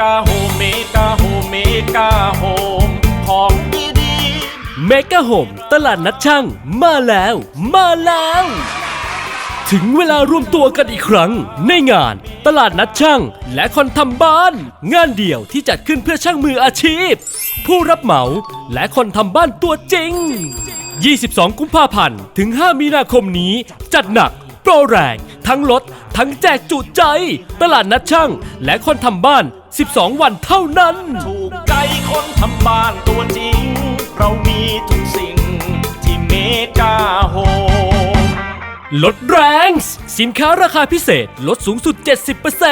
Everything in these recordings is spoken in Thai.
กาโฮมเมกาโฮมเมกาโฮมของดีๆเมกะโฮมตลาดนัดช่างมาแล้ว มาแล้ว ถึงเวลารวมตัวกันอีกครั้ง ในงาน ตลาดนัดช่าง และคนทำบ้าน งานเดี่ยวที่จัดขึ้นเพื่อช่างมืออาชีพ ผู้รับเหมาและคนทำบ้านตัวจริง 22 กุมภาพันธ์ถึง 5 มีนาคมนี้ จัดหนักโปรแรง ทั้งลด ทั้งแจกจุใจ ตลาดนัดช่าง และคนทำบ้าน 12 วันเท่านั้น ถูกใจคนทำบ้านตัวจริง เรามีทุกสิ่งที่เมกาโฮมลดแรงสินค้าราคาพิเศษลดสูงสุด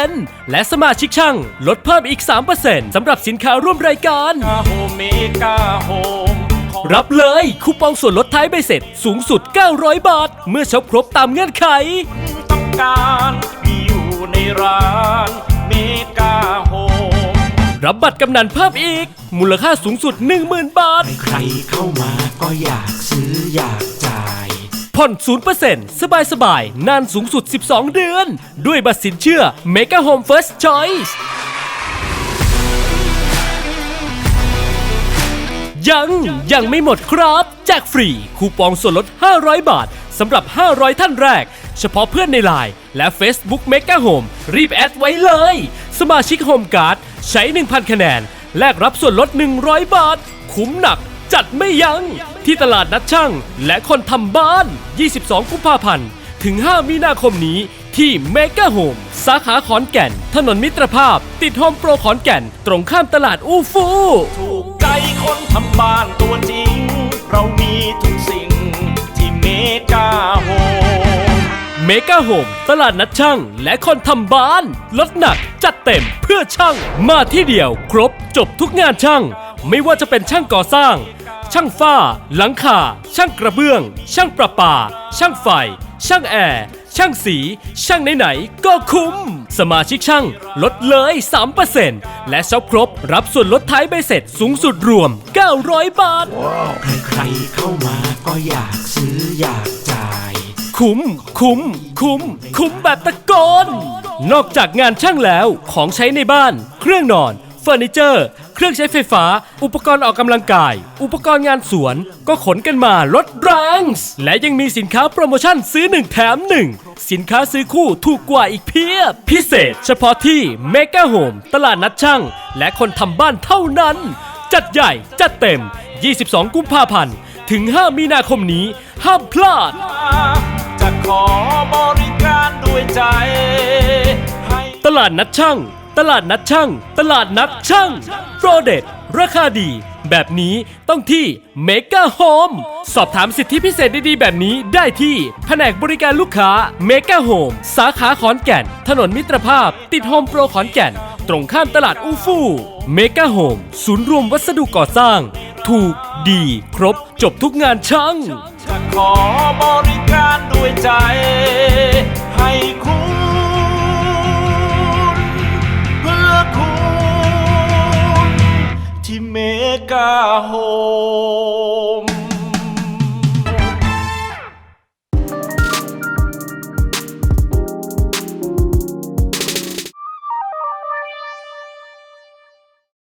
70%และสมาชิกช่าง ลดเพิ่มอีก 3%สำหรับสินค้าร่วมรายการ กาโฮมเมกาโฮมของรับเลยคูปองส่วนลดท้ายใบเสร็จสูงสุด 900 บาท เมื่อช็อปครบตามเงื่อนไข ต้องการมีอยู่ในร้านเมกาโฮม รับบัตรกำนันเพิ่มอีก มูลค่าสูงสุด 10,000 บาท ใครเข้ามาก็อยากซื้ออยากจ่าย ผ่อน 0%สบายสบายๆนานสูงสุด 12 เดือน ด้วยบัตรสินเชื่อ Mega Home First Choice ยังยังไม่หมดครับ แจกฟรีคูปองส่วนลด 500 บาทสำหรับ 500 ท่านแรก เฉพาะเพื่อนในไลน์และ Facebook Mega Home รีบแอดไว้เลย สมาชิก Home Card ใช้ 1,000 คะแนน แลกรับส่วนลด 100 บาท คุ้มหนัก จัดไม่ยัง้ง ที่ตลาดนัดช่าง และคนทำบ้าน 22 กุมภาพันธ์ ถึง 5 มีนาคมนี้ที่เมกะโฮมสาขาขอนแก่น ถนนมิตรภาพ ติดโฮมโปรขอนแก่น ตรงข้ามตลาดอูฟู ถูกใจคนทำบ้านตัวจริง เรามีทุกสิ่งที่เมกา เมกะโฮมตลาดนัดช่าง และคนทำบ้าน ลดหนักจัดเต็มเพื่อช่าง มาที่เดียวครบจบทุกงานช่าง ไม่ว่าจะเป็นช่างก่อสร้าง ช่างฝ้า หลังคา ช่างกระเบื้อง ช่างประปา ช่างไฟ ช่างแอร์ ช่างสี ช่างไหนๆก็คุ้ม สมาชิกช่างลดเลย 3%และช็อปครบรับส่วนลดท้ายใบเสร็จสูงสุดรวม 900 บาท ใครๆเข้ามาก็อยากซื้ออยากจ่าย คุ้ม คุ้ม คุ้ม คุ้มแบบตะโกน นอกจากงานช่างแล้วของใช้ในบ้าน เครื่องนอนเฟอร์นิเจอร์ เครื่องใช้ไฟฟ้า อุปกรณ์ออกกำลังกาย อุปกรณ์งานสวน ก็ขนกันมาลดแรงและยังมีสินค้าโปรโมชั่นซื้อ 1 แถม 1 สินค้าซื้อคู่ถูกกว่าอีกเพียบ พิเศษเฉพาะที่เมกะโฮมตลาดนัดช่าง และคนทำบ้านเท่านั้น จัดใหญ่จัดเต็ม 22 กุมภาพันธ์ถึง 5 มีนาคมนี้ ห้ามพลาด ขอบริการด้วยใจ ตลาดนัดช่าง ตลาดนัดช่าง ตลาดนัดช่างโปรเด็ดราคาดี แบบนี้ต้องที่เมกะโฮมสอบถามสิทธิพิเศษดีๆ แบบนี้ได้ที่แผนกบริการลูกค้าเมกะโฮมสาขาขอนแก่น ถนนมิตรภาพ ติดโฮมโปรขอนแก่น ตรงข้ามตลาดอูฟู่เมกะโฮมศูนย์รวมวัสดุก่อสร้าง ถูกดี ครบ จบทุกงานช่าง จะขอบริการด้วยใจ ให้คุณเพื่อคุณที่เมกาโฮ